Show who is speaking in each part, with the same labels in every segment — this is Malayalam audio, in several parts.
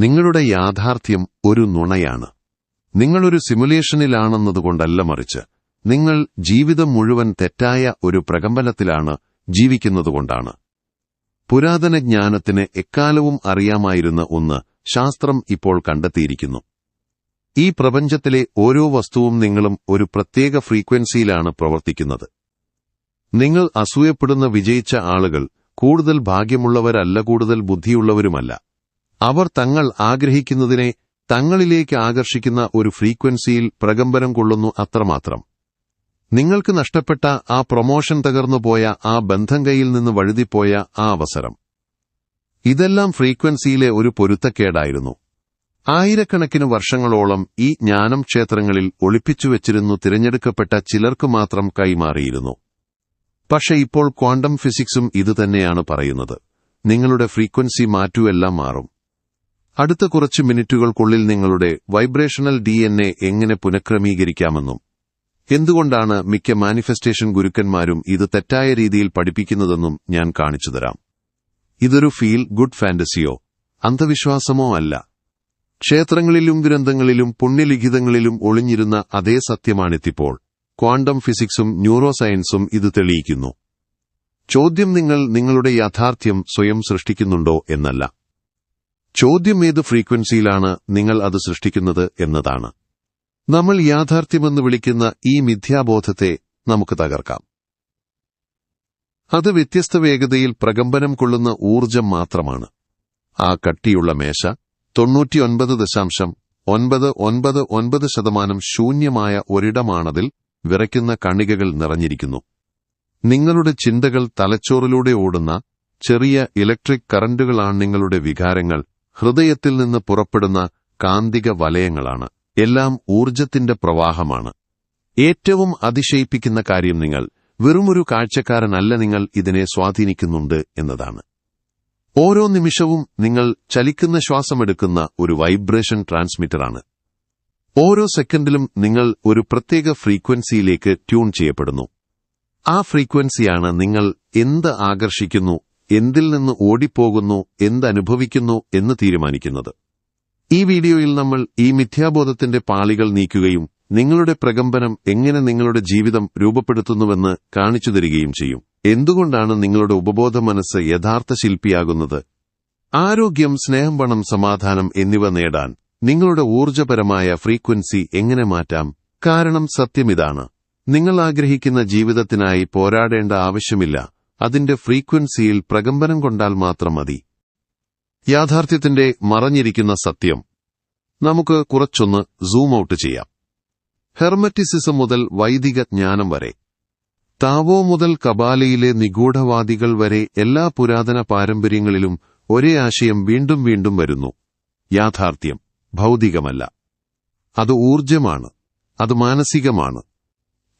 Speaker 1: നിങ്ങളുടെ യാഥാർത്ഥ്യം ഒരു നുണയാണ്. നിങ്ങളൊരു സിമുലേഷനിലാണെന്നതുകൊണ്ടല്ല മറിച്ച് നിങ്ങൾ ജീവിതം മുഴുവൻ തെറ്റായ ഒരു പ്രകമ്പനത്തിലാണ് ജീവിക്കുന്നതുകൊണ്ടാണ്. പുരാതന ജ്ഞാനത്തിന് എക്കാലവും അറിയാമായിരുന്ന ഒന്ന് ശാസ്ത്രം ഇപ്പോൾ കണ്ടെത്തിയിരിക്കുന്നു. ഈ പ്രപഞ്ചത്തിലെ ഓരോ വസ്തുവും നിങ്ങളും ഒരു പ്രത്യേക ഫ്രീക്വൻസിയിലാണ് പ്രവർത്തിക്കുന്നത്. നിങ്ങൾ അസൂയപ്പെടുന്ന വിജയിച്ച ആളുകൾ കൂടുതൽ ഭാഗ്യമുള്ളവരല്ല കൂടുതൽ ബുദ്ധിയുള്ളവരുമല്ല. അവർ തങ്ങൾ ആഗ്രഹിക്കുന്നതിനെ തങ്ങളിലേക്ക് ആകർഷിക്കുന്ന ഒരു ഫ്രീക്വൻസിയിൽ പ്രകമ്പനം കൊള്ളുന്നു അത്രമാത്രം. നിങ്ങൾക്ക് നഷ്ടപ്പെട്ട ആ പ്രൊമോഷൻ തകർന്നുപോയ ആ ബന്ധം കൈയിൽ നിന്ന് വഴുതിപ്പോയ ആ അവസരം. ഇതെല്ലാം ഫ്രീക്വൻസിയിലെ ഒരു പൊരുത്തക്കേടായിരുന്നു. ആയിരക്കണക്കിന് വർഷങ്ങളോളം ഈ ജ്ഞാനം ക്ഷേത്രങ്ങളിൽ ഒളിപ്പിച്ചുവെച്ചിരുന്നു തിരഞ്ഞെടുക്കപ്പെട്ട ചിലർക്ക് മാത്രം കൈമാറിയിരുന്നു. പക്ഷെ ഇപ്പോൾ ക്വാണ്ടം ഫിസിക്സും ഇതുതന്നെയാണ് പറയുന്നത്. നിങ്ങളുടെ ഫ്രീക്വൻസി മാറ്റുമെല്ലാം മാറും. അടുത്ത കുറച്ച് മിനിറ്റുകൾക്കുള്ളിൽ നിങ്ങളുടെ വൈബ്രേഷണൽ ഡി എങ്ങനെ പുനഃക്രമീകരിക്കാമെന്നും എന്തുകൊണ്ടാണ് മിക്ക മാനിഫെസ്റ്റേഷൻ ഗുരുക്കന്മാരും ഇത് തെറ്റായ രീതിയിൽ പഠിപ്പിക്കുന്നതെന്നും ഞാൻ കാണിച്ചുതരാം ഇതൊരു ഫീൽ ഗുഡ് ഫാന്റസിയോ? അന്ധവിശ്വാസമോ അല്ല. ക്ഷേത്രങ്ങളിലും ഗ്രന്ഥങ്ങളിലും പുണ്യലിഖിതങ്ങളിലും ഒളിഞ്ഞിരുന്ന അതേ സത്യമാണിത്തിപ്പോൾ ക്വാണ്ടം ഫിസിക്സും ന്യൂറോ സയൻസും ഇത് തെളിയിക്കുന്നു. ചോദ്യം നിങ്ങൾ നിങ്ങളുടെ യാഥാർത്ഥ്യം സ്വയം സൃഷ്ടിക്കുന്നുണ്ടോ എന്നല്ല. ചോദ്യം ഏത് ഫ്രീക്വൻസിയിലാണ് നിങ്ങൾ അത് സൃഷ്ടിക്കുന്നത് എന്നതാണ്. നമ്മൾ യാഥാർത്ഥ്യമെന്ന് വിളിക്കുന്ന ഈ മിഥ്യാബോധത്തെ നമുക്ക് തകർക്കാം. അത് വ്യത്യസ്ത വേഗതയിൽ പ്രകമ്പനം കൊള്ളുന്ന ഊർജം മാത്രമാണ്. ആ കട്ടിയുള്ള മേശ തൊണ്ണൂറ്റിയൊൻപത് ദശാംശം ഒൻപത് ഒൻപത് ഒൻപത് ശതമാനം ശൂന്യമായ ഒരിടമാണതിൽ വിറയ്ക്കുന്ന കണികകൾ നിറഞ്ഞിരിക്കുന്നു. നിങ്ങളുടെ ചിന്തകൾ തലച്ചോറിലൂടെ ഓടുന്ന ചെറിയ ഇലക്ട്രിക് കറന്റുകളാണ് നിങ്ങളുടെ വികാരങ്ങൾ ഹൃദയത്തിൽ നിന്ന് പുറപ്പെടുന്ന കാന്തിക വലയങ്ങളാണ്. എല്ലാം ഊർജത്തിന്റെ പ്രവാഹമാണ്. ഏറ്റവും അതിശയിപ്പിക്കുന്ന കാര്യം നിങ്ങൾ വെറുമൊരു കാഴ്ചക്കാരനല്ല നിങ്ങൾ ഇതിനെ സ്വാധീനിക്കുന്നുണ്ട് എന്നതാണ്. ഓരോ നിമിഷവും നിങ്ങൾ ചലിക്കുന്ന ശ്വാസമെടുക്കുന്ന ഒരു വൈബ്രേഷൻ ട്രാൻസ്മിറ്ററാണ്. ഓരോ സെക്കൻഡിലും നിങ്ങൾ ഒരു പ്രത്യേക ഫ്രീക്വൻസിയിലേക്ക് ട്യൂൺ ചെയ്യപ്പെടുന്നു. ആ ഫ്രീക്വൻസിയാണ് നിങ്ങൾ എന്ത് ആകർഷിക്കുന്നു എന്തിൽ നിന്ന് ഓടിപ്പോകുന്നു എന്തനുഭവിക്കുന്നു എന്ന് തീരുമാനിക്കുന്നത്. ഈ വീഡിയോയിൽ നമ്മൾ ഈ മിഥ്യാബോധത്തിന്റെ പാളികൾ നീക്കുകയും നിങ്ങളുടെ പ്രകമ്പനം എങ്ങനെ നിങ്ങളുടെ ജീവിതം രൂപപ്പെടുത്തുന്നുവെന്ന് കാണിച്ചു തരികയും ചെയ്യും. എന്തുകൊണ്ടാണ് നിങ്ങളുടെ ഉപബോധ മനസ്സ് യഥാർത്ഥ ശില്പിയാകുന്നത്? ആരോഗ്യം സ്നേഹം പണം സമാധാനം എന്നിവ നേടാൻ നിങ്ങളുടെ ഊർജപരമായ ഫ്രീക്വൻസി എങ്ങനെ മാറ്റാം? കാരണം സത്യമിതാണ് നിങ്ങൾ ആഗ്രഹിക്കുന്ന ജീവിതത്തിനായി പോരാടേണ്ട ആവശ്യമില്ല. അതിന്റെ ഫ്രീക്വൻസിയിൽ പ്രകമ്പനം കൊണ്ടാൽ മാത്രം മതി. യാഥാർത്ഥ്യത്തിന്റെ മറഞ്ഞിരിക്കുന്ന സത്യം. നമുക്ക് കുറച്ചൊന്ന് സൂം ഔട്ട് ചെയ്യാം. ഹെർമറ്റിസിസം മുതൽ വൈദിക ജ്ഞാനം വരെ. താവോ മുതൽ കബാലയിലെ നിഗൂഢവാദികൾ വരെ എല്ലാ പുരാതന പാരമ്പര്യങ്ങളിലും ഒരേ ആശയം വീണ്ടും വീണ്ടും വരുന്നു. യാഥാർത്ഥ്യം ഭൗതികമല്ല. അത് ഊർജമാണ് അത് മാനസികമാണ്.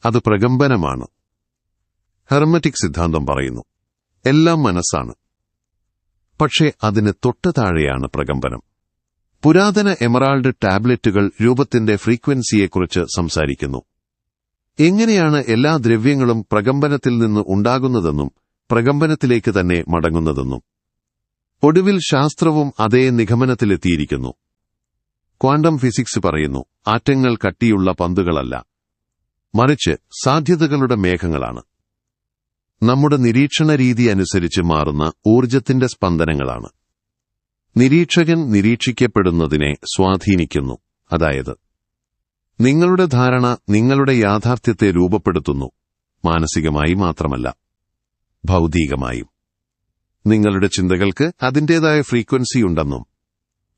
Speaker 1: അത് പ്രകമ്പനമാണ്. ഹെർമറ്റിക് സിദ്ധാന്തം പറയുന്നു. എല്ലാം മനസ്സാണ്. പക്ഷേ അതിന് തൊട്ടു താഴെയാണ് പ്രകമ്പനം. പുരാതന എമറാൾഡ് ടാബ്ലറ്റുകൾ രൂപത്തിന്റെ ഫ്രീക്വൻസിയെക്കുറിച്ച് സംസാരിക്കുന്നു. എങ്ങനെയാണ് എല്ലാ ദ്രവ്യങ്ങളും പ്രകമ്പനത്തിൽ നിന്ന് ഉണ്ടാകുന്നതെന്നും പ്രകമ്പനത്തിലേക്ക് തന്നെ മടങ്ങുന്നതെന്നും. ഒടുവിൽ ശാസ്ത്രവും അതേ നിഗമനത്തിലെത്തിയിരിക്കുന്നു. ക്വാണ്ടം ഫിസിക്സ് പറയുന്നു ആറ്റങ്ങൾ കട്ടിയുള്ള പന്തുകളല്ല. മറിച്ച് സാധ്യതകളുടെ മേഘങ്ങളാണ്. നമ്മുടെ നിരീക്ഷണ രീതി അനുസരിച്ച് മാറുന്ന ഊർജത്തിന്റെ സ്പന്ദനങ്ങളാണ്. നിരീക്ഷകൻ നിരീക്ഷിക്കപ്പെടുന്നതിനെ സ്വാധീനിക്കുന്നു. അതായത് നിങ്ങളുടെ ധാരണ നിങ്ങളുടെ യാഥാർത്ഥ്യത്തെ രൂപപ്പെടുത്തുന്നു. മാനസികമായി മാത്രമല്ല ഭൗതികമായും. നിങ്ങളുടെ ചിന്തകൾക്ക് അതിന്റേതായ ഫ്രീക്വൻസി ഉണ്ടെന്നും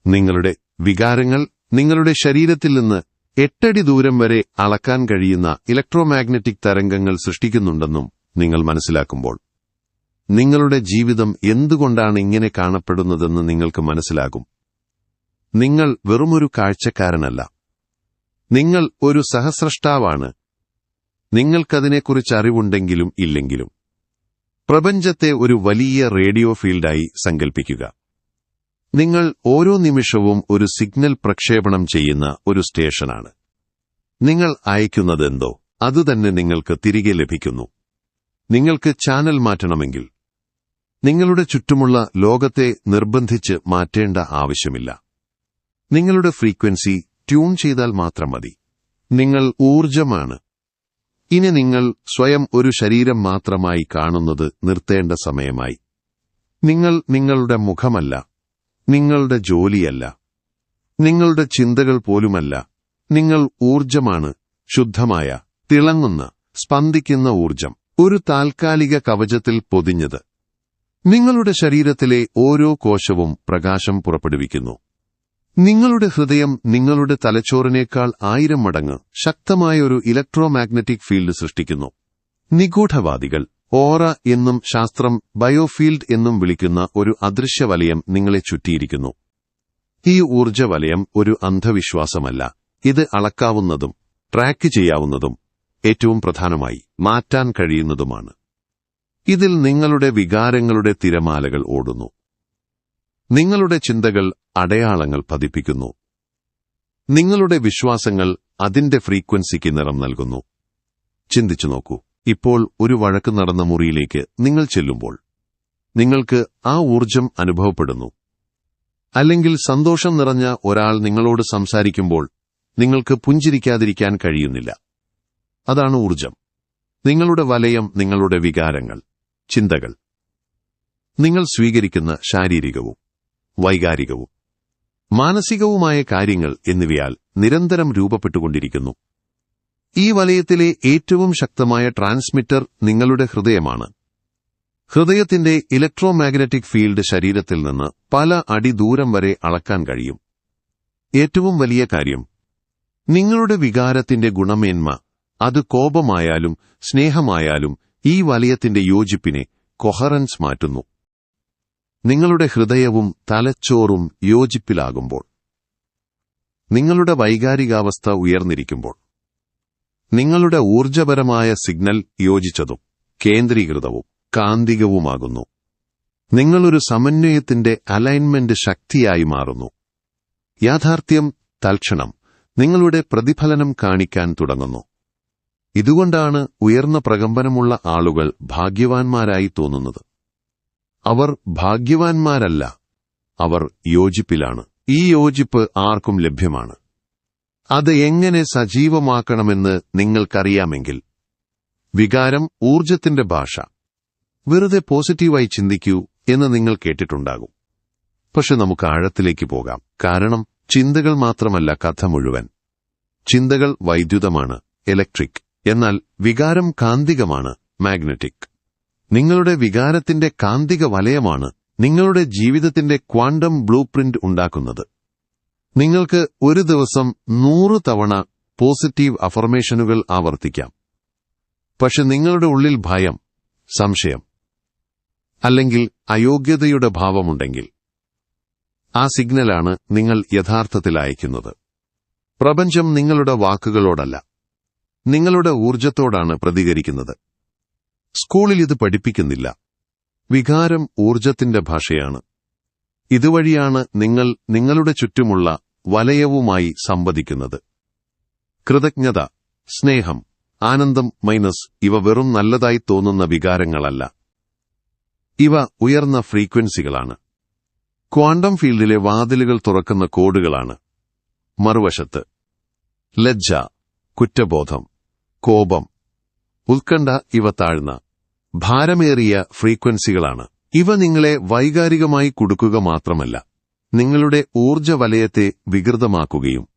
Speaker 1: നിങ്ങളുടെ വികാരങ്ങൾ നിങ്ങളുടെ ശരീരത്തിൽ നിന്ന് എട്ടടി ദൂരം വരെ അളക്കാൻ കഴിയുന്ന ഇലക്ട്രോമാഗ്നറ്റിക് തരംഗങ്ങൾ സൃഷ്ടിക്കുന്നുണ്ടെന്നും നിങ്ങൾ മനസ്സിലാക്കുമ്പോൾ. നിങ്ങളുടെ ജീവിതം എന്തുകൊണ്ടാണ് ഇങ്ങനെ കാണപ്പെടുന്നതെന്ന് നിങ്ങൾക്ക് മനസ്സിലാകും. നിങ്ങൾ വെറുമൊരു കാഴ്ചക്കാരനല്ല. നിങ്ങൾ ഒരു സഹസ്രഷ്ടാവാണ്. നിങ്ങൾക്കതിനെക്കുറിച്ച് അറിവുണ്ടെങ്കിലും ഇല്ലെങ്കിലും. പ്രപഞ്ചത്തെ ഒരു വലിയ റേഡിയോ ഫീൽഡായി സങ്കൽപ്പിക്കുക. നിങ്ങൾ ഓരോ നിമിഷവും ഒരു സിഗ്നൽ പ്രക്ഷേപണം ചെയ്യുന്ന ഒരു സ്റ്റേഷനാണ്. നിങ്ങൾ അയക്കുന്നതെന്തോ അതുതന്നെ നിങ്ങൾക്ക് തിരികെ ലഭിക്കുന്നു. നിങ്ങൾക്ക് ചാനൽ മാറ്റണമെങ്കിൽ നിങ്ങളുടെ ചുറ്റുമുള്ള ലോകത്തെ നിർബന്ധിച്ച് മാറ്റേണ്ട ആവശ്യമില്ല. നിങ്ങളുടെ ഫ്രീക്വൻസി ട്യൂൺ ചെയ്താൽ മാത്രം മതി. നിങ്ങൾ ഊർജമാണ് ഇനി നിങ്ങൾ സ്വയം ഒരു ശരീരം മാത്രമായി കാണുന്നത് നിർത്തേണ്ട സമയമായി. നിങ്ങൾ നിങ്ങളുടെ മുഖമല്ല. നിങ്ങളുടെ ജോലിയല്ല. നിങ്ങളുടെ ചിന്തകൾ പോലുമല്ല. നിങ്ങൾ ഊർജമാണ് ശുദ്ധമായ തിളങ്ങുന്ന സ്പന്ദിക്കുന്ന ഊർജം ഒരു താൽക്കാലിക കവചത്തിൽ പൊതിഞ്ഞത്. നിങ്ങളുടെ ശരീരത്തിലെ ഓരോ കോശവും പ്രകാശം പുറപ്പെടുവിക്കുന്നു. നിങ്ങളുടെ ഹൃദയം നിങ്ങളുടെ തലച്ചോറിനേക്കാൾ ആയിരം മടങ്ങ് ശക്തമായ ഒരു ഇലക്ട്രോമാഗ്നറ്റിക് ഫീൽഡ് സൃഷ്ടിക്കുന്നു. നിഗൂഢവാദികൾ ഓറ എന്നും ശാസ്ത്രം ബയോഫീൽഡ് എന്നും വിളിക്കുന്ന ഒരു അദൃശ്യവലയം നിങ്ങളെ ചുറ്റിയിരിക്കുന്നു. ഈ ഊർജ വലയം ഒരു അന്ധവിശ്വാസമല്ല. ഇത് അളക്കാവുന്നതും ട്രാക്ക് ചെയ്യാവുന്നതും ഏറ്റവും പ്രധാനമായി മാറ്റാൻ കഴിയുന്നതുമാണ്. ഇതിൽ നിങ്ങളുടെ വികാരങ്ങളുടെ തിരമാലകൾ ഓടുന്നു. നിങ്ങളുടെ ചിന്തകൾ അടയാളങ്ങൾ പതിപ്പിക്കുന്നു. നിങ്ങളുടെ വിശ്വാസങ്ങൾ അതിന്റെ ഫ്രീക്വൻസിക്ക് നിറം നൽകുന്നു. ചിന്തിച്ചു നോക്കൂ. ഇപ്പോൾ ഒരു വഴക്ക് നടന്ന മുറിയിലേക്ക് നിങ്ങൾ ചെല്ലുമ്പോൾ നിങ്ങൾക്ക് ആ ഊർജം അനുഭവപ്പെടുന്നു. അല്ലെങ്കിൽ സന്തോഷം നിറഞ്ഞ ഒരാൾ നിങ്ങളോട് സംസാരിക്കുമ്പോൾ നിങ്ങൾക്ക് പുഞ്ചിരിക്കാതിരിക്കാൻ കഴിയുന്നില്ല. അതാണ് ഊർജം നിങ്ങളുടെ വലയം നിങ്ങളുടെ വികാരങ്ങൾ ചിന്തകൾ. നിങ്ങൾ സ്വീകരിക്കുന്ന ശാരീരികവും വൈകാരികവും മാനസികവുമായ കാര്യങ്ങൾ എന്നിവയാൽ നിരന്തരം രൂപപ്പെട്ടുകൊണ്ടിരിക്കുന്നു. ഈ വലയത്തിലെ ഏറ്റവും ശക്തമായ ട്രാൻസ്മിറ്റർ നിങ്ങളുടെ ഹൃദയമാണ്. ഹൃദയത്തിന്റെ ഇലക്ട്രോമാഗ്നറ്റിക് ഫീൽഡ് ശരീരത്തിൽ നിന്ന് പല അടി ദൂരം വരെ അളക്കാൻ കഴിയും. ഏറ്റവും വലിയ കാര്യം നിങ്ങളുടെ വികാരത്തിന്റെ ഗുണമേന്മ അത് കോപമായാലും സ്നേഹമായാലും ഈ വലയത്തിന്റെ യോജിപ്പിനെ കൊഹറൻസ് മാറ്റുന്നു. നിങ്ങളുടെ ഹൃദയവും തലച്ചോറും യോജിപ്പിലാകുമ്പോൾ നിങ്ങളുടെ വൈകാരികാവസ്ഥ ഉയർന്നിരിക്കുമ്പോൾ നിങ്ങളുടെ ഊർജപരമായ സിഗ്നൽ യോജിച്ചതും കേന്ദ്രീകൃതവും കാന്തികവുമാകുന്നു. നിങ്ങളൊരു സമന്വയത്തിന്റെ അലൈൻമെന്റ് ശക്തിയായി മാറുന്നു. യാഥാർത്ഥ്യം തൽക്ഷണം നിങ്ങളുടെ പ്രതിഫലനം കാണിക്കാൻ തുടങ്ങുന്നു. ഇതുകൊണ്ടാണ് ഉയർന്ന പ്രകമ്പനമുള്ള ആളുകൾ ഭാഗ്യവാന്മാരായി തോന്നുന്നത്. അവർ ഭാഗ്യവാന്മാരല്ല അവർ യോജിപ്പിലാണ്. ഈ യോജിപ്പ് ആർക്കും ലഭ്യമാണ്. അത് എങ്ങനെ സജീവമാക്കണമെന്ന് നിങ്ങൾക്കറിയാമെങ്കിൽ വികാരം ഊർജത്തിന്റെ ഭാഷ. വെറുതെ പോസിറ്റീവായി ചിന്തിക്കൂ എന്ന് നിങ്ങൾ കേട്ടിട്ടുണ്ടാകും. പക്ഷെ നമുക്ക് ആഴത്തിലേക്ക് പോകാം. കാരണം ചിന്തകൾ മാത്രമല്ല കഥ മുഴുവൻ. ചിന്തകൾ വൈദ്യുതമാണ് ഇലക്ട്രിക്. എന്നാൽ വികാരം കാന്തികമാണ് മാഗ്നറ്റിക്. നിങ്ങളുടെ വികാരത്തിന്റെ കാന്തിക വലയമാണ് നിങ്ങളുടെ ജീവിതത്തിന്റെ ക്വാണ്ടം ബ്ലൂ പ്രിന്റ് ഉണ്ടാക്കുന്നത്. നിങ്ങൾക്ക് ഒരു ദിവസം നൂറ് തവണ പോസിറ്റീവ് അഫർമേഷനുകൾ ആവർത്തിക്കാം. പക്ഷെ നിങ്ങളുടെ ഉള്ളിൽ ഭയം സംശയം അല്ലെങ്കിൽ അയോഗ്യതയുടെ ഭാവമുണ്ടെങ്കിൽ ആ സിഗ്നലാണ് നിങ്ങൾ യഥാർത്ഥത്തിൽ അയക്കുന്നത്. പ്രപഞ്ചം നിങ്ങളുടെ വാക്കുകളോടല്ല. നിങ്ങളുടെ ഊർജത്തോടാണ് പ്രതികരിക്കുന്നത്. സ്കൂളിൽ ഇത് പഠിപ്പിക്കുന്നില്ല. വികാരം ഊർജത്തിന്റെ ഭാഷയാണ്. ഇതുവഴിയാണ് നിങ്ങൾ നിങ്ങളുടെ ചുറ്റുമുള്ള വലയവുമായി സംവദിക്കുന്നത്. കൃതജ്ഞത സ്നേഹം ആനന്ദം മൈനസ് ഇവ വെറും നല്ലതായി തോന്നുന്ന വികാരങ്ങളല്ല. ഇവ ഉയർന്ന ഫ്രീക്വൻസികളാണ്. ക്വാണ്ടം ഫീൽഡിലെ വാതിലുകൾ തുറക്കുന്ന കോഡുകളാണ്. മറുവശത്ത് ലജ്ജ കുറ്റബോധം കോപം. ഉത്കണ്ഠ ഇവ താഴ്ന്ന ഭാരമേറിയ ഫ്രീക്വൻസികളാണ്. ഇവ നിങ്ങളെ വൈകാരികമായി കുടുക്കുക മാത്രമല്ല നിങ്ങളുടെ ഊർജവലയത്തെ വികൃതമാക്കുകയും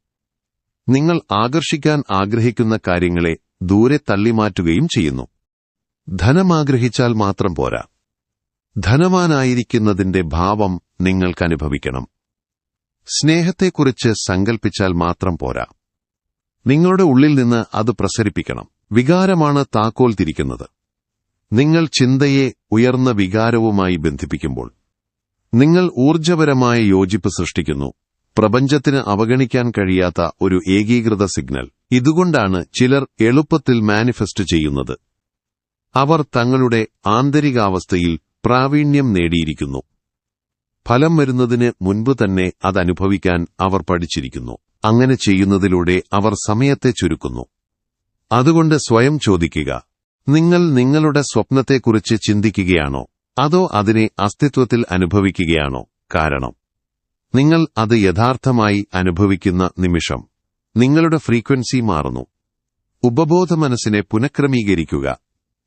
Speaker 1: നിങ്ങൾ ആകർഷിക്കാൻ ആഗ്രഹിക്കുന്ന കാര്യങ്ങളെ ദൂരെ തള്ളിമാറ്റുകയും ചെയ്യുന്നു. ധനമാഗ്രഹിച്ചാൽ മാത്രം പോരാ. ധനവാനായിരിക്കുന്നതിന്റെ ഭാവം നിങ്ങൾക്കനുഭവിക്കണം. സ്നേഹത്തെക്കുറിച്ച് സങ്കൽപ്പിച്ചാൽ മാത്രം പോരാ. നിങ്ങളുടെ ഉള്ളിൽ നിന്ന് അത് പ്രസരിപ്പിക്കണം. വികാരമാണ് താക്കോൽ തിരിക്കുന്നത്. നിങ്ങൾ ചിന്തയെ ഉയർന്ന വികാരവുമായി ബന്ധിപ്പിക്കുമ്പോൾ നിങ്ങൾ ഊർജപരമായ യോജിപ്പ് സൃഷ്ടിക്കുന്നു. പ്രപഞ്ചത്തിന് അവഗണിക്കാൻ കഴിയാത്ത ഒരു ഏകീകൃത സിഗ്നൽ. ഇതുകൊണ്ടാണ് ചിലർ എളുപ്പത്തിൽ മാനിഫെസ്റ്റ് ചെയ്യുന്നത്. അവർ തങ്ങളുടെ ആന്തരികാവസ്ഥയിൽ പ്രാവീണ്യം നേടിയിരിക്കുന്നു. ഫലം വരുന്നതിന് മുൻപ് തന്നെ അതനുഭവിക്കാൻ അവർ പഠിച്ചിരിക്കുന്നു. അങ്ങനെ ചെയ്യുന്നതിലൂടെ അവർ സമയത്തെ ചുരുക്കുന്നു. അതുകൊണ്ട് സ്വയം ചോദിക്കുക നിങ്ങൾ നിങ്ങളുടെ സ്വപ്നത്തെക്കുറിച്ച് ചിന്തിക്കുകയാണോ? അതോ അതിനെ അസ്തിത്വത്തിൽ അനുഭവിക്കുകയാണോ? കാരണം നിങ്ങൾ അത് യഥാർത്ഥമായി അനുഭവിക്കുന്ന നിമിഷം നിങ്ങളുടെ ഫ്രീക്വൻസി മാറുന്നു. ഉപബോധ മനസ്സിനെ പുനഃക്രമീകരിക്കുക.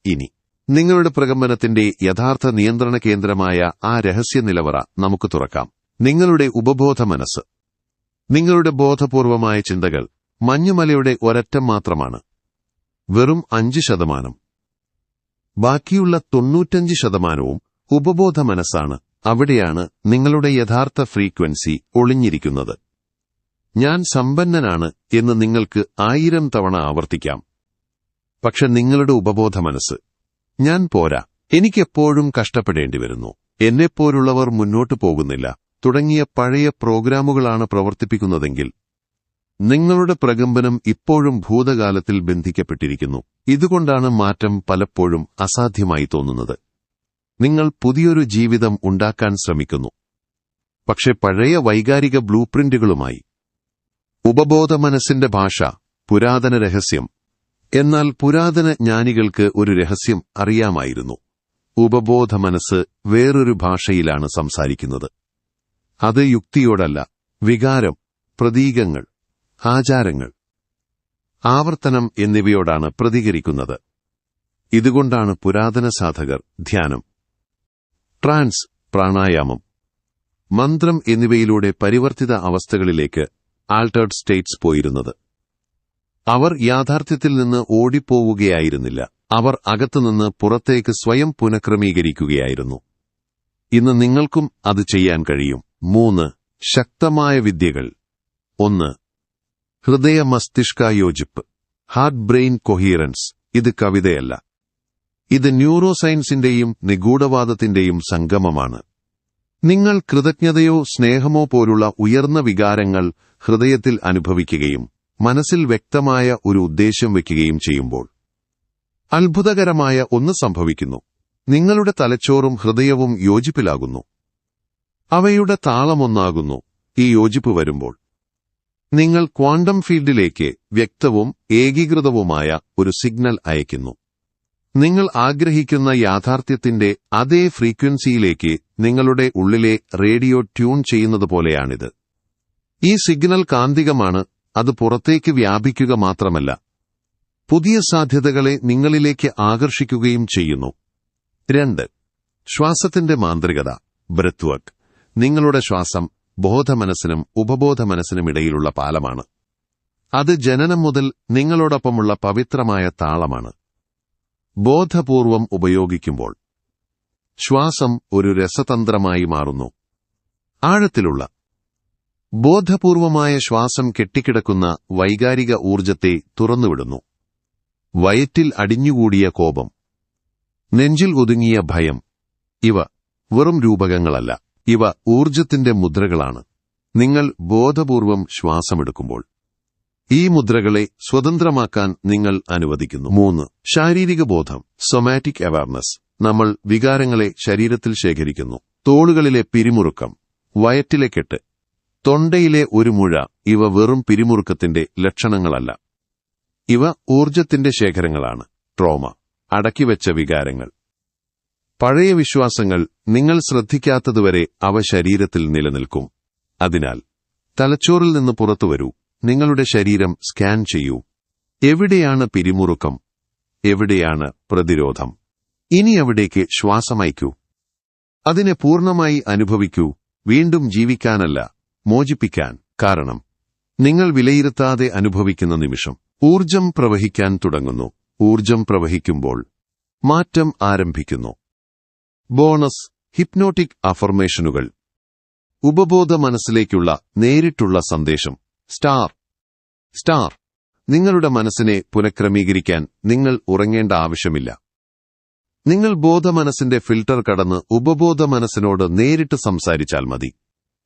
Speaker 1: ഇനി നിങ്ങളുടെ പ്രകമ്പനത്തിന്റെ യഥാർത്ഥ നിയന്ത്രണ കേന്ദ്രമായ ആ രഹസ്യ നിലവറ നമുക്ക് തുറക്കാം. നിങ്ങളുടെ ഉപബോധ മനസ്സ് നിങ്ങളുടെ ബോധപൂർവമായ ചിന്തകൾ മഞ്ഞുമലയുടെ ഒരറ്റം മാത്രമാണ്. വെറും അഞ്ച് ശതമാനം. ബാക്കിയുള്ള തൊണ്ണൂറ്റഞ്ച് ശതമാനവും ഉപബോധ മനസ്സാണ്. അവിടെയാണ് നിങ്ങളുടെ യഥാർത്ഥ ഫ്രീക്വൻസി ഒളിഞ്ഞിരിക്കുന്നത്. ഞാൻ സമ്പന്നനാണ് എന്ന് നിങ്ങൾക്ക് ആയിരം തവണ ആവർത്തിക്കാം. പക്ഷെ നിങ്ങളുടെ ഉപബോധ മനസ്സ് ഞാൻ പോരാ എനിക്കെപ്പോഴും കഷ്ടപ്പെടേണ്ടി വരുന്നു എന്നെപ്പോലുള്ളവർ മുന്നോട്ടു പോകുന്നില്ല. തുടങ്ങിയ പഴയ പ്രോഗ്രാമുകളാണ് പ്രവർത്തിപ്പിക്കുന്നതെങ്കിൽ നിങ്ങളുടെ പ്രകമ്പനം ഇപ്പോഴും ഭൂതകാലത്തിൽ ബന്ധിക്കപ്പെട്ടിരിക്കുന്നു. ഇതുകൊണ്ടാണ് മാറ്റം പലപ്പോഴും അസാധ്യമായി തോന്നുന്നത്. നിങ്ങൾ പുതിയൊരു ജീവിതം ഉണ്ടാക്കാൻ ശ്രമിക്കുന്നു. പക്ഷെ പഴയ വൈകാരിക ബ്ലൂ പ്രിന്റുകളുമായി ഉപബോധ മനസ്സിന്റെ ഭാഷ പുരാതന രഹസ്യം എന്നാൽ പുരാതന ജ്ഞാനികൾക്ക് ഒരു രഹസ്യം അറിയാമായിരുന്നു. ഉപബോധ മനസ്സ് വേറൊരു ഭാഷയിലാണ് സംസാരിക്കുന്നത്. അത് യുക്തിയോടല്ല. വികാരം പ്രതീകങ്ങൾ ആചാരങ്ങൾ ആവർത്തനം എന്നിവയോടാണ് പ്രതികരിക്കുന്നത്. ഇതുകൊണ്ടാണ് പുരാതന സാധകർ ധ്യാനം ട്രാൻസ് പ്രാണായാമം മന്ത്രം എന്നിവയിലൂടെ പരിവർത്തിത അവസ്ഥകളിലേക്ക് ആൾട്ടേർഡ് സ്റ്റേറ്റ്സ് പോയിരുന്നത്. അവർ യാഥാർത്ഥ്യത്തിൽ നിന്ന് ഓടിപ്പോവുകയായിരുന്നില്ല. അവർ അകത്തുനിന്ന് പുറത്തേക്ക് സ്വയം പുനഃക്രമീകരിക്കുകയായിരുന്നു. ഇന്ന് നിങ്ങൾക്കും അത് ചെയ്യാൻ കഴിയും. മൂന്ന് ശക്തമായ വിദ്യകൾ. ഒന്ന് ഹൃദയ മസ്തിഷ്ക യോജിപ്പ്. ഹാർട്ട് ബ്രെയിൻ കൊഹീറൻസ് ഇത് കവിതയല്ല. ഇത് ന്യൂറോ സയൻസിന്റെയും നിഗൂഢവാദത്തിന്റെയും സംഗമമാണ്. നിങ്ങൾ കൃതജ്ഞതയോ സ്നേഹമോ പോലുള്ള ഉയർന്ന വികാരങ്ങൾ ഹൃദയത്തിൽ അനുഭവിക്കുകയും മനസ്സിൽ വ്യക്തമായ ഒരു ഉദ്ദേശ്യം വയ്ക്കുകയും ചെയ്യുമ്പോൾ അത്ഭുതകരമായ ഒന്ന് സംഭവിക്കുന്നു. നിങ്ങളുടെ തലച്ചോറും ഹൃദയവും യോജിപ്പിലാകുന്നു. അവയുടെ താളമൊന്നാകുന്നു. ഈ യോജിപ്പ് വരുമ്പോൾ നിങ്ങൾ ക്വാണ്ടം ഫീൽഡിലേക്ക് വ്യക്തവും ഏകീകൃതവുമായ ഒരു സിഗ്നൽ അയക്കുന്നു നിങ്ങൾ ആഗ്രഹിക്കുന്ന യാഥാർത്ഥ്യത്തിന്റെ അതേ ഫ്രീക്വൻസിയിലേക്ക് നിങ്ങളുടെ ഉള്ളിലെ റേഡിയോ ട്യൂൺ ചെയ്യുന്നത് പോലെയാണിത്. ഈ സിഗ്നൽ കാന്തികമാണ് അത് പുറത്തേക്ക് വ്യാപിക്കുക മാത്രമല്ല പുതിയ സാധ്യതകളെ നിങ്ങളിലേക്ക് ആകർഷിക്കുകയും ചെയ്യുന്നു. രണ്ട് ശ്വാസത്തിന്റെ മാന്ത്രികത ബ്രത്ത് വർക്ക് നിങ്ങളുടെ ശ്വാസം ബോധമനസ്സിനും മനസ്സിനുമിടയിലുള്ള പാലമാണ്. അത് ജനനം മുതൽ നിങ്ങളോടൊപ്പമുള്ള പവിത്രമായ താളമാണ്. ബോധപൂർവം ഉപയോഗിക്കുമ്പോൾ ശ്വാസം ഒരു രസതന്ത്രമായി മാറുന്നു. ആഴത്തിലുള്ള ബോധപൂർവമായ ശ്വാസം കെട്ടിക്കിടക്കുന്ന വൈകാരിക ഊർജത്തെ തുറന്നുവിടുന്നു. വയറ്റിൽ അടിഞ്ഞുകൂടിയ കോപം നെഞ്ചിൽ ഒതുങ്ങിയ ഭയം ഇവ വെറും രൂപകങ്ങളല്ല. ഇവ ഊർജത്തിന്റെ മുദ്രകളാണ്. നിങ്ങൾ ബോധപൂർവം ശ്വാസമെടുക്കുമ്പോൾ ഈ മുദ്രകളെ സ്വതന്ത്രമാക്കാൻ നിങ്ങൾ അനുവദിക്കുന്നു. മൂന്ന് ശാരീരിക ബോധം സൊമാറ്റിക് അവയർനെസ് നമ്മൾ വികാരങ്ങളെ ശരീരത്തിൽ ശേഖരിക്കുന്നു. തോളുകളിലെ പിരിമുറുക്കം വയറ്റിലെ കെട്ട് തൊണ്ടയിലെ ഒരു മുഴ ഇവ വെറും പിരിമുറുക്കത്തിന്റെ ലക്ഷണങ്ങളല്ല. ഇവ ഊർജത്തിന്റെ ശേഖരങ്ങളാണ്. ട്രോമ അടക്കിവെച്ച വികാരങ്ങൾ. പഴയ വിശ്വാസങ്ങൾ നിങ്ങൾ ശ്രദ്ധിക്കാത്തതുവരെ അവ ശരീരത്തിൽ നിലനിൽക്കും. അതിനാൽ തലച്ചോറിൽ നിന്ന് പുറത്തുവരൂ നിങ്ങളുടെ ശരീരം സ്കാൻ ചെയ്യൂ. എവിടെയാണ് പിരിമുറുക്കം? എവിടെയാണ് പ്രതിരോധം? ഇനി അവിടേക്ക് ശ്വാസമയക്കൂ അതിനെ പൂർണമായി അനുഭവിക്കൂ. വീണ്ടും ജീവിക്കാനല്ല മോചിപ്പിക്കാൻ. കാരണം നിങ്ങൾ വിലയിരുത്താതെ അനുഭവിക്കുന്ന നിമിഷം. ഊർജം പ്രവഹിക്കാൻ തുടങ്ങുന്നു. ഊർജം പ്രവഹിക്കുമ്പോൾ മാറ്റം ആരംഭിക്കുന്നു. ബോണസ് ഹിപ്നോട്ടിക് അഫർമേഷനുകൾ. ഉപബോധ മനസ്സിലേക്കുള്ള നേരിട്ടുള്ള സന്ദേശം. സ്റ്റാർ. സ്റ്റാർ. നിങ്ങളുടെ മനസ്സിനെ പുനഃക്രമീകരിക്കാൻ നിങ്ങൾ ഉറങ്ങേണ്ട ആവശ്യമില്ല. നിങ്ങൾ ബോധമനസ്സിന്റെ ഫിൽട്ടർ കടന്ന് ഉപബോധ മനസ്സിനോട് നേരിട്ട് സംസാരിച്ചാൽ മതി.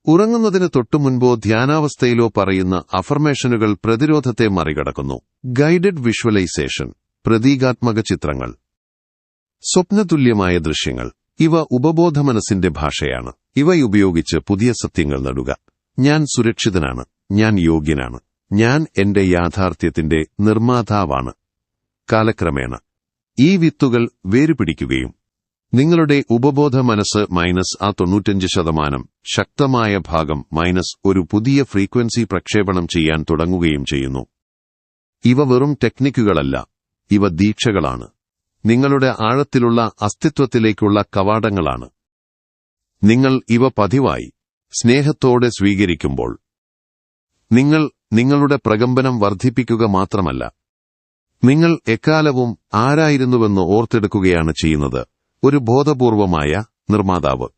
Speaker 1: ഉറങ്ങുന്നതിന് തൊട്ടുമുൻപോ ധ്യാനാവസ്ഥയിലോ പറയുന്ന അഫർമേഷനുകൾ പ്രതിരോധത്തെ മറികടക്കുന്നു. ഗൈഡഡ് വിഷ്വലൈസേഷൻ പ്രതീകാത്മക ചിത്രങ്ങൾ. സ്വപ്നതുല്യമായ ദൃശ്യങ്ങൾ. ഇവ ഉപബോധ മനസ്സിന്റെ ഭാഷയാണ് ഇവയുപയോഗിച്ച് പുതിയ സത്യങ്ങൾ നടുക. ഞാൻ സുരക്ഷിതനാണ്. ഞാൻ യോഗ്യനാണ്. ഞാൻ എന്റെ യാഥാർത്ഥ്യത്തിന്റെ നിർമ്മാതാവാണ്. കാലക്രമേണ ഈ വിത്തുകൾ വേരുപിടിക്കുകയും നിങ്ങളുടെ ഉപബോധ മനസ്സ് മൈനസ് ആ തൊണ്ണൂറ്റഞ്ച് ശതമാനം ശക്തമായ ഭാഗം മൈനസ് ഒരു പുതിയ ഫ്രീക്വൻസി പ്രക്ഷേപണം ചെയ്യാൻ തുടങ്ങുകയും ചെയ്യുന്നു. ഇവ വെറും ടെക്നിക്കുകളല്ല. ഇവ ദീക്ഷകളാണ്. നിങ്ങളുടെ ആഴത്തിലുള്ള അസ്തിത്വത്തിലേക്കുള്ള കവാടങ്ങളാണ്. നിങ്ങൾ ഇവ പതിവായി സ്നേഹത്തോടെ സ്വീകരിക്കുമ്പോൾ നിങ്ങൾ നിങ്ങളുടെ പ്രകമ്പനം വർദ്ധിപ്പിക്കുക മാത്രമല്ല നിങ്ങൾ എക്കാലവും ആരായിരുന്നുവെന്ന് ഓർത്തെടുക്കുകയാണ് ചെയ്യുന്നത് ഒരു ബോധപൂർവമായ നിർമ്മാതാവ്.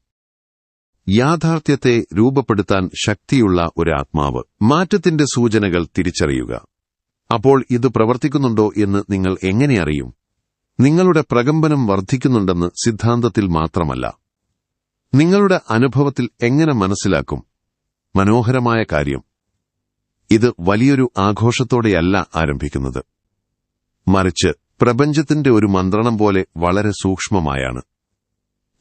Speaker 1: യാഥാർത്ഥ്യത്തെ രൂപപ്പെടുത്താൻ ശക്തിയുള്ള ഒരു ആത്മാവ്. മാറ്റത്തിന്റെ സൂചനകൾ തിരിച്ചറിയുക. അപ്പോൾ ഇത് പ്രവർത്തിക്കുന്നുണ്ടോ എന്ന് നിങ്ങൾ എങ്ങനെ അറിയും? നിങ്ങളുടെ പ്രകമ്പനം വർദ്ധിക്കുന്നുണ്ടെന്ന് സിദ്ധാന്തത്തിൽ മാത്രമല്ല. നിങ്ങളുടെ അനുഭവത്തിൽ എങ്ങനെ മനസ്സിലാക്കും? മനോഹരമായ കാര്യം. ഇത് വലിയൊരു ആഘോഷത്തോടെയല്ല ആരംഭിക്കുന്നത്. മറിച്ച് പ്രപഞ്ചത്തിന്റെ ഒരു മന്ത്രണം പോലെ വളരെ സൂക്ഷ്മമായാണ്.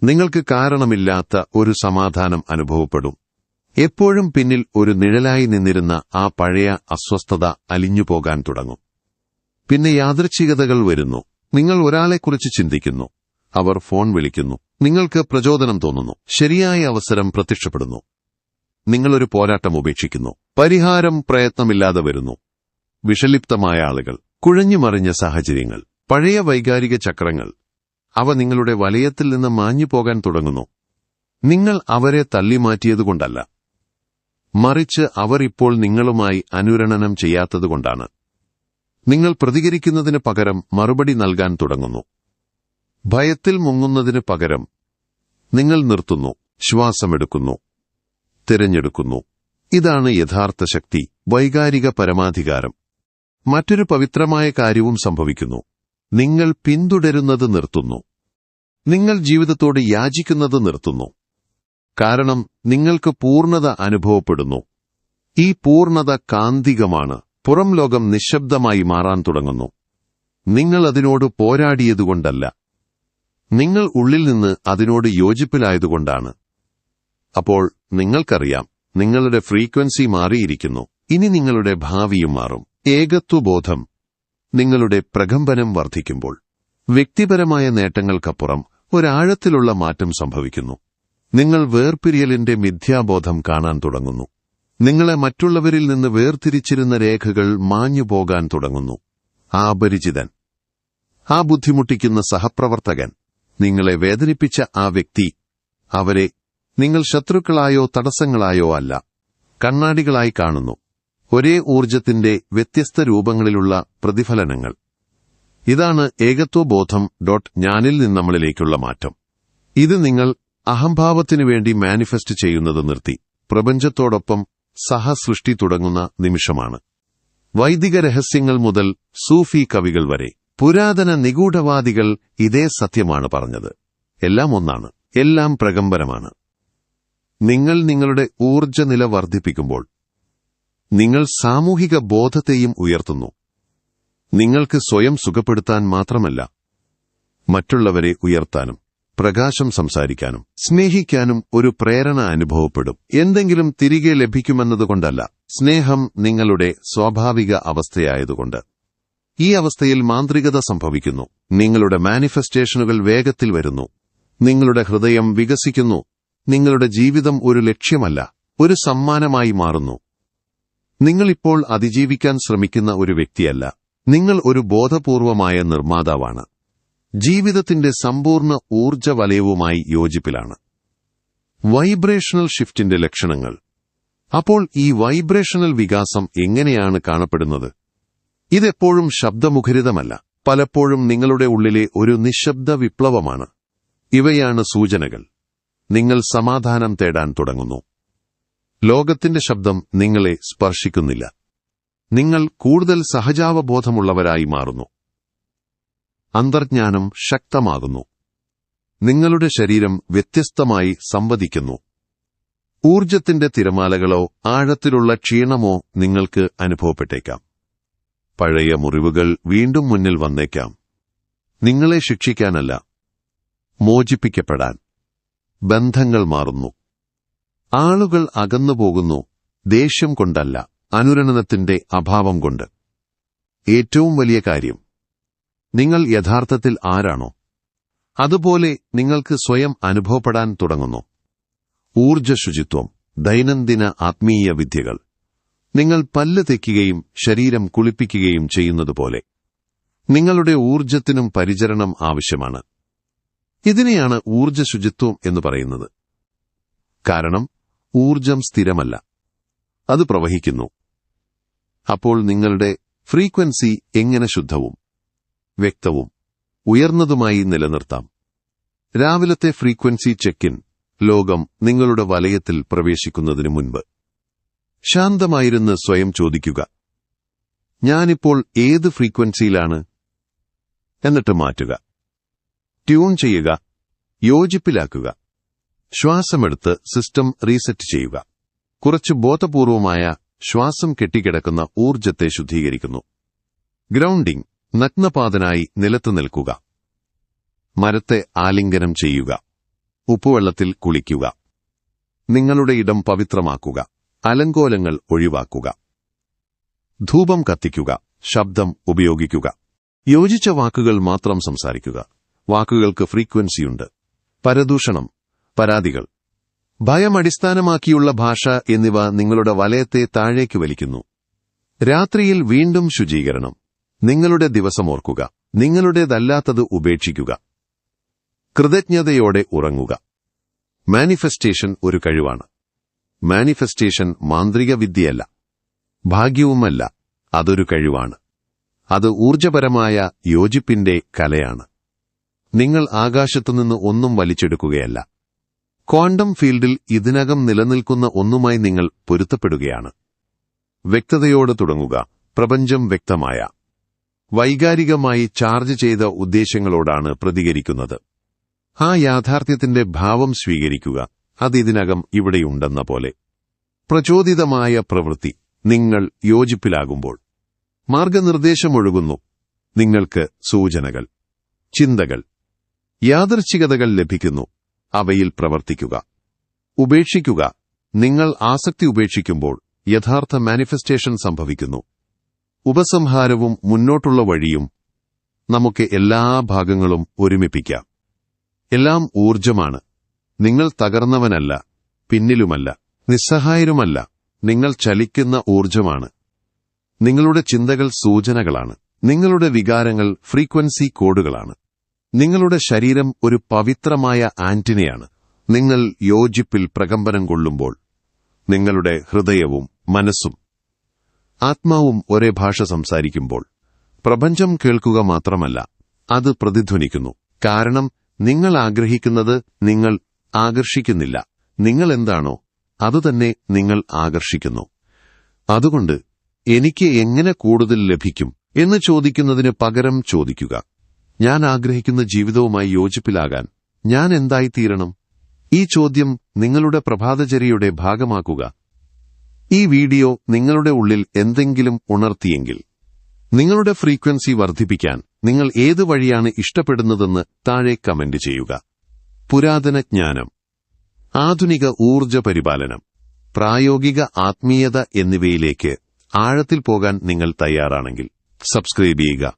Speaker 1: നിങ്ങൾക്ക് കാരണമില്ലാത്ത ഒരു സമാധാനം അനുഭവപ്പെടും. എപ്പോഴും പിന്നിൽ ഒരു നിഴലായി നിന്നിരുന്ന ആ പഴയ അസ്വസ്ഥത അലിഞ്ഞുപോകാൻ തുടങ്ങും. പിന്നെ യാദൃച്ഛികതകൾ വരുന്നു. നിങ്ങൾ ഒരാളെക്കുറിച്ച് ചിന്തിക്കുന്നു. അവർ ഫോൺ വിളിക്കുന്നു. നിങ്ങൾക്ക് പ്രചോദനം തോന്നുന്നു. ശരിയായ അവസരം പ്രത്യക്ഷപ്പെടുന്നു. നിങ്ങളൊരു പോരാട്ടം ഉപേക്ഷിക്കുന്നു. പരിഹാരം പ്രയത്നമില്ലാതെ വരുന്നു. വിഷലിപ്തമായ ആളുകൾ. കുഴഞ്ഞുമറിഞ്ഞ സാഹചര്യങ്ങൾ. പഴയ വൈകാരിക ചക്രങ്ങൾ. അവ നിങ്ങളുടെ വലയത്തിൽ നിന്ന് മാഞ്ഞു പോകാൻ തുടങ്ങുന്നു. നിങ്ങൾ അവരെ തള്ളിമാറ്റിയതുകൊണ്ടല്ല. മറിച്ച് അവർ ഇപ്പോൾ നിങ്ങളുമായി അനുരണനം ചെയ്യാത്തതുകൊണ്ടാണ്. നിങ്ങൾ പ്രതികരിക്കുന്നതിന് പകരം മറുപടി നൽകാൻ തുടങ്ങുന്നു. ഭയത്തിൽ മുങ്ങുന്നതിന് പകരം നിങ്ങൾ നിർത്തുന്നു ശ്വാസമെടുക്കുന്നു തിരഞ്ഞെടുക്കുന്നു. ഇതാണ് യഥാർത്ഥ ശക്തി വൈകാരിക പരമാധികാരം. മറ്റൊരു പവിത്രമായ കാര്യവും സംഭവിക്കുന്നു. നിങ്ങൾ പിന്തുടരുന്നത് നിർത്തുന്നു. നിങ്ങൾ ജീവിതത്തോട് യാചിക്കുന്നത് നിർത്തുന്നു. കാരണം നിങ്ങൾക്ക് പൂർണത അനുഭവപ്പെടുന്നു. ഈ പൂർണത കാന്തികമാണ്. പുറം ലോകം നിശബ്ദമായി മാറാൻ തുടങ്ങുന്നു. നിങ്ങൾ അതിനോട് പോരാടിയതുകൊണ്ടല്ല. നിങ്ങൾ ഉള്ളിൽ നിന്ന് അതിനോട് യോജിപ്പിലായതുകൊണ്ടാണ്. അപ്പോൾ നിങ്ങൾക്കറിയാം നിങ്ങളുടെ ഫ്രീക്വൻസി മാറിയിരിക്കുന്നു. ഇനി നിങ്ങളുടെ ഭാവിയും മാറും. ഏകത്വബോധം നിങ്ങളുടെ പ്രകമ്പനം വർദ്ധിക്കുമ്പോൾ. വ്യക്തിപരമായ നേട്ടങ്ങൾക്കപ്പുറം ഒരാഴത്തിലുള്ള മാറ്റം സംഭവിക്കുന്നു. നിങ്ങൾ വേർപിരിയലിന്റെ മിഥ്യാബോധം കാണാൻ തുടങ്ങുന്നു. നിങ്ങളെ മറ്റുള്ളവരിൽ നിന്ന് വേർതിരിച്ചിരുന്ന രേഖകൾ മാഞ്ഞുപോകാൻ തുടങ്ങുന്നു. ആ അപരിചിതൻ. ആ ബുദ്ധിമുട്ടിക്കുന്ന സഹപ്രവർത്തകൻ. നിങ്ങളെ വേദനിപ്പിച്ച ആ വ്യക്തി. അവരെ നിങ്ങൾ ശത്രുക്കളായോ തടസ്സങ്ങളായോ അല്ല. കണ്ണാടികളായി കാണുന്നു. ഒരേ ഊർജത്തിന്റെ വ്യത്യസ്ത രൂപങ്ങളിലുള്ള പ്രതിഫലനങ്ങൾ. ഇതാണ് ഏകത്വബോധം ഡോട്ട് ഞാനിൽ നിന്ന് നമ്മളിലേക്കുള്ള മാറ്റം. ഇത് നിങ്ങൾ അഹംഭാവത്തിനു വേണ്ടി മാനിഫെസ്റ്റ് ചെയ്യുന്നത് നിർത്തി. പ്രപഞ്ചത്തോടൊപ്പം സഹസൃഷ്ടി തുടങ്ങുന്ന നിമിഷമാണ്. വൈദിക രഹസ്യങ്ങൾ മുതൽ സൂഫി കവികൾ വരെ. പുരാതന നിഗൂഢവാദികൾ ഇതേ സത്യമാണ് പറഞ്ഞത്. എല്ലാം ഒന്നാണ്. എല്ലാം പ്രകമ്പനമാണ്. നിങ്ങൾ നിങ്ങളുടെ ഊർജനില വർദ്ധിപ്പിക്കുമ്പോൾ നിങ്ങൾ സാമൂഹിക ബോധത്തെയും ഉയർത്തുന്നു. നിങ്ങൾക്ക് സ്വയം സുഖപ്പെടുത്താൻ മാത്രമല്ല മറ്റുള്ളവരെ ഉയർത്താനും. പ്രകാശം സംസാരിക്കാനും സ്നേഹിക്കാനും ഒരു പ്രേരണ അനുഭവപ്പെടും. എന്തെങ്കിലും തിരികെ ലഭിക്കുമെന്നതുകൊണ്ടല്ല സ്നേഹം നിങ്ങളുടെ സ്വാഭാവിക അവസ്ഥയായതുകൊണ്ട്. ഈ അവസ്ഥയിൽ മാന്ത്രികത സംഭവിക്കുന്നു. നിങ്ങളുടെ മാനിഫെസ്റ്റേഷനുകൾ വേഗത്തിൽ വരുന്നു. നിങ്ങളുടെ ഹൃദയം വികസിക്കുന്നു. നിങ്ങളുടെ ജീവിതം ഒരു ലക്ഷ്യമല്ല ഒരു സമ്മാനമായി മാറുന്നു. നിങ്ങളിപ്പോൾ അതിജീവിക്കാൻ ശ്രമിക്കുന്ന ഒരു വ്യക്തിയല്ല. നിങ്ങൾ ഒരു ബോധപൂർവമായ നിർമ്മാതാവാണ്. ജീവിതത്തിന്റെ സമ്പൂർണ ഊർജ വലയവുമായി യോജിപ്പിലാണ്. വൈബ്രേഷണൽ ഷിഫ്റ്റിന്റെ ലക്ഷണങ്ങൾ. അപ്പോൾ ഈ വൈബ്രേഷണൽ വികാസം എങ്ങനെയാണ് കാണപ്പെടുന്നത്? ഇതെപ്പോഴും ശബ്ദമുഖരിതമല്ല. പലപ്പോഴും നിങ്ങളുടെ ഉള്ളിലെ ഒരു നിശബ്ദ വിപ്ലവമാണ്. ഇവയാണ് സൂചനകൾ. നിങ്ങൾ സമാധാനം തേടാൻ തുടങ്ങുന്നു. ലോകത്തിന്റെ ശബ്ദം നിങ്ങളെ സ്പർശിക്കുന്നില്ല. നിങ്ങൾ കൂടുതൽ സഹജാവബോധമുള്ളവരായി മാറുന്നു. അന്തർജ്ഞാനം ശക്തമാകുന്നു. നിങ്ങളുടെ ശരീരം വ്യത്യസ്തമായി സംവദിക്കുന്നു. ഊർജത്തിന്റെ തിരമാലകളോ ആഴത്തിലുള്ള ക്ഷീണമോ നിങ്ങൾക്ക് അനുഭവപ്പെട്ടേക്കാം. പഴയ മുറിവുകൾ വീണ്ടും മുന്നിൽ വന്നേക്കാം. നിങ്ങളെ ശിക്ഷിക്കാനല്ല മോചിപ്പിക്കപ്പെടാൻ ബന്ധങ്ങൾ മാറുന്നു. ആളുകൾ അകന്നുപോകുന്നു ദേഷ്യം കൊണ്ടല്ല അനുരണനത്തിന്റെ അഭാവം കൊണ്ട്. ഏറ്റവും വലിയ കാര്യം നിങ്ങൾ യഥാർത്ഥത്തിൽ ആരാണോ? അതുപോലെ നിങ്ങൾക്ക് സ്വയം അനുഭവപ്പെടാൻ തുടങ്ങുന്നു. ഊർജ ശുചിത്വം ദൈനംദിന ആത്മീയ വിദ്യകൾ. നിങ്ങൾ പല്ല് തെക്കുകയും ശരീരം കുളിപ്പിക്കുകയും ചെയ്യുന്നതുപോലെ. നിങ്ങളുടെ ഊർജത്തിനും പരിചരണം ആവശ്യമാണ്. ഇതിനെയാണ് ഊർജ ശുചിത്വം എന്ന് പറയുന്നത്. കാരണം ഊർജം സ്ഥിരമല്ല. അത് പ്രവഹിക്കുന്നു. അപ്പോൾ നിങ്ങളുടെ ഫ്രീക്വൻസി എങ്ങനെ ശുദ്ധവും? വ്യക്തവും ഉയർന്നതുമായി നിലനിർത്താം. രാവിലത്തെ ഫ്രീക്വൻസി ചെക്കിൻ ലോകം നിങ്ങളുടെ വലയത്തിൽ പ്രവേശിക്കുന്നതിനു മുൻപ് ശാന്തമായിരുന്ന് സ്വയം ചോദിക്കുക ഞാനിപ്പോൾ ഏത് ഫ്രീക്വൻസിയിലാണ്? എന്നിട്ട് മാറ്റുക. ട്യൂൺ ചെയ്യുക യോജിപ്പിലാക്കുക. ശ്വാസമെടുത്ത് സിസ്റ്റം റീസെറ്റ് ചെയ്യുക. കുറച്ച് ബോധപൂർവമായ ശ്വാസം കെട്ടിക്കിടക്കുന്ന ഊർജത്തെ ശുദ്ധീകരിക്കുന്നു. ഗ്രൗണ്ടിംഗ് നഗ്നപാതനായി നിലത്തു നിൽക്കുക. മരത്തെ ആലിംഗനം ചെയ്യുക. ഉപ്പുവെള്ളത്തിൽ കുളിക്കുക. നിങ്ങളുടെ ഇടം പവിത്രമാക്കുക. അലങ്കോലങ്ങൾ ഒഴിവാക്കുക. ധൂപം കത്തിക്കുക. ശബ്ദം ഉപയോഗിക്കുക. യോജിച്ച വാക്കുകൾ മാത്രം സംസാരിക്കുക. വാക്കുകൾക്ക് ഫ്രീക്വൻസിയുണ്ട്. പരദൂഷണം പരാതികൾ. ഭയം അടിസ്ഥാനമാക്കിയുള്ള ഭാഷ എന്നിവ നിങ്ങളുടെ വലയത്തെ താഴേക്ക് വലിക്കുന്നു. രാത്രിയിൽ വീണ്ടും ശുചീകരണം. നിങ്ങളുടെ ദിവസം ഓർക്കുക. നിങ്ങളുടേതല്ലാത്തത് ഉപേക്ഷിക്കുക. കൃതജ്ഞതയോടെ ഉറങ്ങുക. മാനിഫെസ്റ്റേഷൻ ഒരു കഴിവാണ്. മാനിഫെസ്റ്റേഷൻ മാന്ത്രിക വിദ്യയല്ല ഭാഗ്യവുമല്ല. അതൊരു കഴിവാണ്. അത് ഊർജപരമായ യോജിപ്പിന്റെ കലയാണ്. നിങ്ങൾ ആകാശത്തുനിന്ന് ഒന്നും വലിച്ചെടുക്കുകയല്ല. ക്വാണ്ടം ഫീൽഡിൽ ഇതിനകം നിലനിൽക്കുന്ന ഒന്നുമായി നിങ്ങൾ പൊരുത്തപ്പെടുകയാണ്. വ്യക്തതയോടെ തുടങ്ങുക. പ്രപഞ്ചം വ്യക്തമായ വൈകാരികമായി ചാർജ് ചെയ്ത ഉദ്ദേശങ്ങളോടാണ് പ്രതികരിക്കുന്നത്. ആ യാഥാർത്ഥ്യത്തിന്റെ ഭാവം സ്വീകരിക്കുക. അത് ഇതിനകം ഇവിടെയുണ്ടെന്ന പോലെ. പ്രചോദിതമായ പ്രവൃത്തി. നിങ്ങൾ യോജിപ്പിലാകുമ്പോൾ. മാർഗനിർദ്ദേശമൊഴുകുന്നു. നിങ്ങൾക്ക് സൂചനകൾ. ചിന്തകൾ. യാദർച്ഛികതകൾ ലഭിക്കുന്നു. അവയിൽ പ്രവർത്തിക്കുക. ഉപേക്ഷിക്കുക. നിങ്ങൾ ആസക്തി ഉപേക്ഷിക്കുമ്പോൾ യഥാർത്ഥ മാനിഫെസ്റ്റേഷൻ സംഭവിക്കുന്നു. ഉപസംഹാരവും മുന്നോട്ടുള്ള വഴിയും നമുക്ക് എല്ലാ ഭാഗങ്ങളും ഒരുമിപ്പിക്കാം. എല്ലാം ഊർജമാണ് നിങ്ങൾ തകർന്നവനല്ല പിന്നിലുമല്ല നിസ്സഹായരുമല്ല. നിങ്ങൾ ചലിക്കുന്ന ഊർജമാണ് നിങ്ങളുടെ ചിന്തകൾ സൂചനകളാണ്. നിങ്ങളുടെ വികാരങ്ങൾ ഫ്രീക്വൻസി കോഡുകളാണ്. നിങ്ങളുടെ ശരീരം ഒരു പവിത്രമായ ആന്റിനയാണ്. നിങ്ങൾ യോജിപ്പിൽ പ്രകമ്പനം കൊള്ളുമ്പോൾ നിങ്ങളുടെ ഹൃദയവും മനസ്സും ആത്മാവും ഒരേ ഭാഷ സംസാരിക്കുമ്പോൾ പ്രപഞ്ചം കേൾക്കുക മാത്രമല്ല അത് പ്രതിധ്വനിക്കുന്നു. കാരണം നിങ്ങൾ ആഗ്രഹിക്കുന്നത് നിങ്ങൾ ആകർഷിക്കുന്നില്ല. നിങ്ങൾ എന്താണോ അതുതന്നെ നിങ്ങൾ ആകർഷിക്കുന്നു. അതുകൊണ്ട് എനിക്ക് എങ്ങനെ കൂടുതൽ ലഭിക്കും എന്ന് ചോദിക്കുന്നതിന് പകരം ചോദിക്കുക. ഞാൻ ആഗ്രഹിക്കുന്ന ജീവിതവുമായി യോജിപ്പിലാകാൻ ഞാൻ എന്തായിത്തീരണം? ഈ ചോദ്യം നിങ്ങളുടെ പ്രഭാതചര്യയുടെ ഭാഗമാക്കുക. ഈ വീഡിയോ നിങ്ങളുടെ ഉള്ളിൽ എന്തെങ്കിലും ഉണർത്തിയെങ്കിൽ നിങ്ങളുടെ ഫ്രീക്വൻസി വർദ്ധിപ്പിക്കാൻ നിങ്ങൾ ഏത് വഴിയാണ് ഇഷ്ടപ്പെടുന്നതെന്ന് താഴെ കമന്റ് ചെയ്യുക. പുരാതന ജ്ഞാനം ആധുനിക ഊർജ പരിപാലനം പ്രായോഗിക ആത്മീയത എന്നിവയിലേക്ക് ആഴത്തിൽ പോകാൻ നിങ്ങൾ തയ്യാറാണെങ്കിൽ സബ്സ്ക്രൈബ് ചെയ്യുക.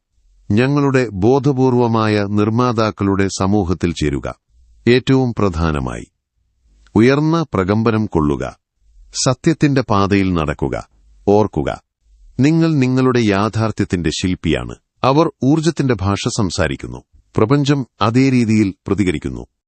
Speaker 1: ഞങ്ങളുടെ ബോധപൂർവമായ നിർമ്മാതാക്കളുടെ സമൂഹത്തിൽ ചേരുക. ഏറ്റവും പ്രധാനമായി ഉയർന്ന പ്രകമ്പനം കൊള്ളുക. സത്യത്തിന്റെ പാതയിൽ നടക്കുക. ഓർക്കുക. നിങ്ങൾ നിങ്ങളുടെ യാഥാർത്ഥ്യത്തിന്റെ ശില്പിയാണ്. അവർ ഊർജത്തിന്റെ ഭാഷ സംസാരിക്കുന്നു. പ്രപഞ്ചം അതേ രീതിയിൽ പ്രതികരിക്കുന്നു.